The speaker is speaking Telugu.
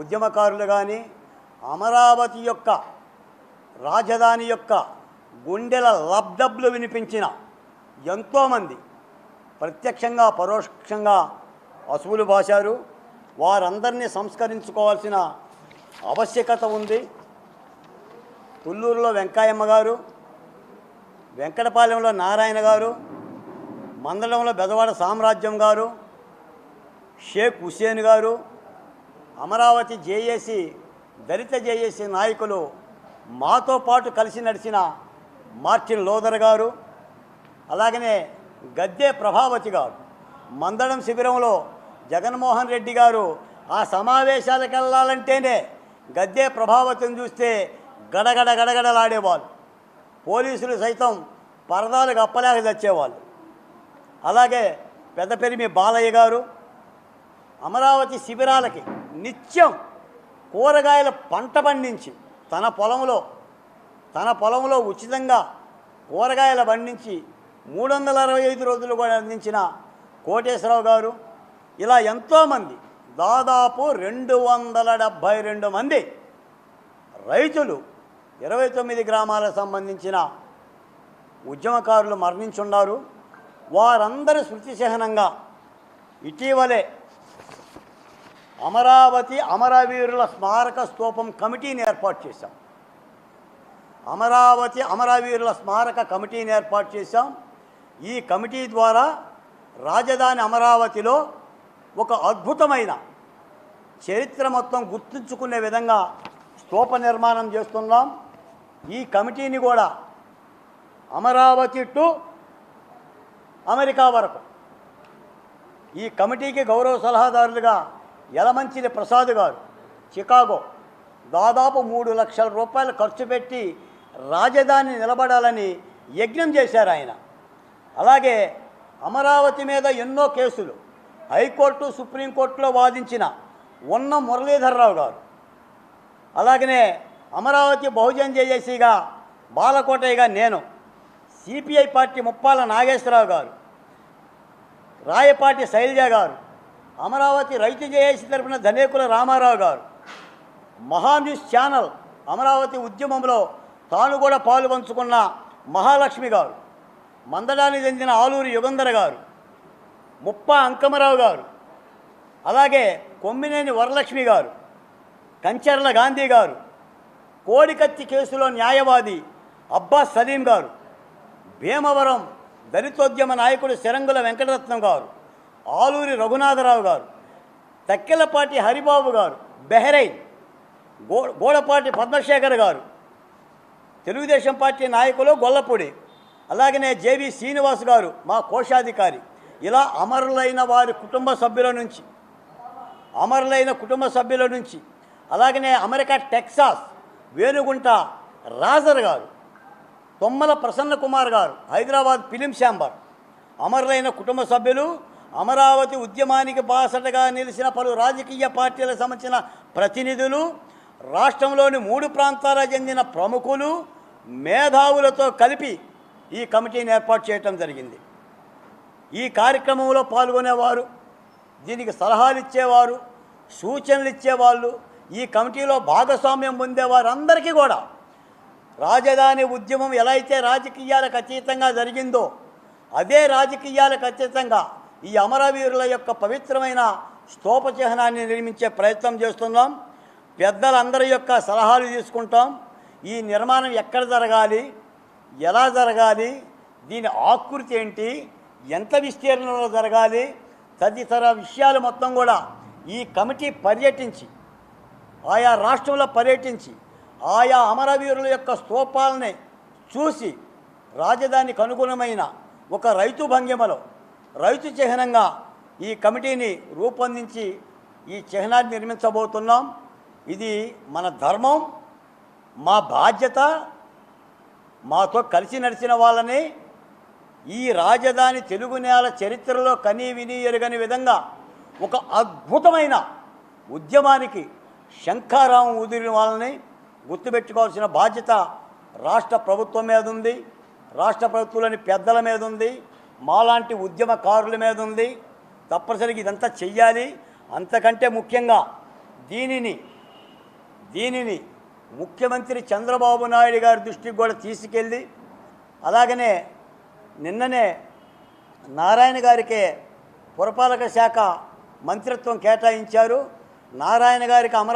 ఉద్యమకారులు కానీ అమరావతి యొక్క రాజధాని యొక్క గుండెల లబ్డబ్లు వినిపించిన ఎంతోమంది ప్రత్యక్షంగా పరోక్షంగా అసువులు బాశారు. వారందరినీ సంస్కరించుకోవాల్సిన ఆవశ్యకత ఉంది. తుళ్ళూరులో వెంకాయమ్మ గారు వెంకటపాలెంలో నారాయణ గారు మందడంలో బెదవాడ సామ్రాజ్యం గారు షేక్ హుసేన్ గారు అమరావతి జేఏసీ దళిత జేఏసీ నాయకులు మాతో పాటు కలిసి నడిచిన మార్టిన్ లోదర్ గారు అలాగనే గద్దె ప్రభావతి గారు మందడం శిబిరంలో జగన్మోహన్ రెడ్డి గారు ఆ సమావేశాలకు వెళ్ళాలంటేనే గద్దె ప్రభావతిని చూస్తే గడగడ గడగడలాడేవాళ్ళు. పోలీసులు సైతం పరదాలు గప్పలేక తెచ్చేవాళ్ళు అలాగే పెద్దపెరిమి బాలయ్య గారు అమరావతి శిబిరాలకి నిత్యం కూరగాయల పంట పండించి తన పొలంలో తన పొలంలో ఉచితంగా కూరగాయలు పండించి మూడు వందల అరవై ఐదు రోజులు కూడా అందించిన కోటేశ్వరరావు గారు ఇలా ఎంతోమంది దాదాపు రెండు వందల డెబ్భై రెండు మంది రైతులు ఇరవై తొమ్మిది గ్రామాలకు సంబంధించిన ఉద్యమకారులు మరణించున్నారు వారందరి శృతి చిహ్నంగా ఇటీవలే అమరావతి అమరవీరుల స్మారక స్తూపం కమిటీని ఏర్పాటు చేశాం. అమరావతి అమరవీరుల స్మారక కమిటీని ఏర్పాటు చేశాం. ఈ కమిటీ ద్వారా రాజధాని అమరావతిలో ఒక అద్భుతమైన చరిత్ర మొత్తం గుర్తుంచుకునే విధంగా స్తూప నిర్మాణం చేస్తున్నాం. ఈ కమిటీని కూడా అమరావతి టు అమెరికా వరకు. ఈ కమిటీకి గౌరవ సలహాదారులుగా యలమంచిలి ప్రసాద్ గారు చికాగో. దాదాపు మూడు లక్షల రూపాయలు ఖర్చు పెట్టి రాజధాని నిలబడాలని యజ్ఞం చేశారు ఆయన. అలాగే అమరావతి మీద ఎన్నో కేసులు హైకోర్టు సుప్రీంకోర్టులో వాదించిన ఉన్న మురళీధర్రావు గారు. అలాగనే అమరావతి బహుజన్ జేజేసీగా బాలకోటయ్యగా నేను సిపిఐ పార్టీ ముప్పాల నాగేశ్వరరావు గారు రాయపాటి శైలజ గారు అమరావతి రైతు జేఏసీ తరపున ధనేకుల రామారావు గారు. మహాన్యూస్ ఛానల్ అమరావతి ఉద్యమంలో తాను కూడా పాలు పంచుకున్న మహాలక్ష్మి గారు. మందడానికి చెందిన ఆలూరి యుగంధర గారు. ముప్ప అంకమరావు గారు. అలాగే కొమ్మినేని వరలక్ష్మి గారు. కంచర్ల గాంధీ గారు. కోడికత్తి కేసులో న్యాయవాది అబ్బాస్ సలీం గారు. భీమవరం దళితోద్యమ నాయకుడు శరంగుల వెంకటరత్నం గారు. ఆలూరి రఘునాథరావు గారు తక్కెలపాటి హరిబాబు గారు బెహరైన్ గో గోడపాటి పద్మశేఖర్ గారు తెలుగుదేశం పార్టీ నాయకులు గొల్లపూడి అలాగనే జేవి శ్రీనివాస్ గారు మా కోశాధికారి. ఇలా అమరులైన వారి కుటుంబ సభ్యుల నుంచి అమరులైన కుటుంబ సభ్యుల నుంచి అలాగనే అమెరికా టెక్సాస్ వేణుగుంట రాజర్ గారు తొమ్మల ప్రసన్న కుమార్ గారు హైదరాబాద్ ఫిలిం శాంబర్ అమరులైన కుటుంబ సభ్యులు అమరావతి ఉద్యమానికి బాసటగా నిలిచిన పలు రాజకీయ పార్టీలకు సంబంధించిన ప్రతినిధులు రాష్ట్రంలోని మూడు ప్రాంతాలకు చెందిన ప్రముఖులు మేధావులతో కలిపి ఈ కమిటీని ఏర్పాటు చేయటం జరిగింది. ఈ కార్యక్రమంలో పాల్గొనేవారు దీనికి సలహాలు ఇచ్చేవారు సూచనలు ఇచ్చేవాళ్ళు ఈ కమిటీలో భాగస్వామ్యం పొందేవారందరికీ కూడా రాజధాని ఉద్యమం ఎలా అయితే రాజకీయాలకు అతీతంగా జరిగిందో అదే రాజకీయాలకు అతీతంగా ఈ అమరవీరుల యొక్క పవిత్రమైన స్తూప చిహ్నాన్ని నిర్మించే ప్రయత్నం చేస్తున్నాం. పెద్దలందరి యొక్క సలహాలు తీసుకుంటాం. ఈ నిర్మాణం ఎక్కడ జరగాలి? ఎలా జరగాలి? దీని ఆకృతి ఏంటి? ఎంత విస్తీర్ణంలో జరగాలి? తదితర విషయాలు మొత్తం కూడా ఈ కమిటీ పర్యటించి ఆయా రాష్ట్రంలో పర్యటించి ఆయా అమరవీరుల యొక్క స్తూపాలని చూసి రాజధానికి అనుగుణమైన ఒక రైతు భంగిమలో రైతు చిహ్నంగా ఈ కమిటీని రూపొందించి ఈ చిహ్నాన్ని నిర్మించబోతున్నాం. ఇది మన ధర్మం మా బాధ్యత మాతో కలిసి నడిచిన వాళ్ళని ఈ రాజధాని తెలుగు నేల చరిత్రలో కనీ విని ఎరగని విధంగా ఒక అద్భుతమైన ఉద్యమానికి శంఖారావం ఉదిరిన వాళ్ళని గుర్తుపెట్టుకోవాల్సిన బాధ్యత రాష్ట్ర ప్రభుత్వం మీద ఉంది. రాష్ట్ర ప్రభుత్వంలోని పెద్దల మీద ఉంది. మాలాంటి ఉద్యమకారుల మీద ఉంది. తప్పనిసరిగా ఇదంతా చెయ్యాలి. అంతకంటే ముఖ్యంగా దీనిని దీనిని ముఖ్యమంత్రి చంద్రబాబు నాయుడు గారి దృష్టికి కూడా తీసుకెళ్ళి అలాగనే నిన్ననే నారాయణ గారికే పురపాలక శాఖ మంత్రిత్వం కేటాయించారు. నారాయణ గారికి అమర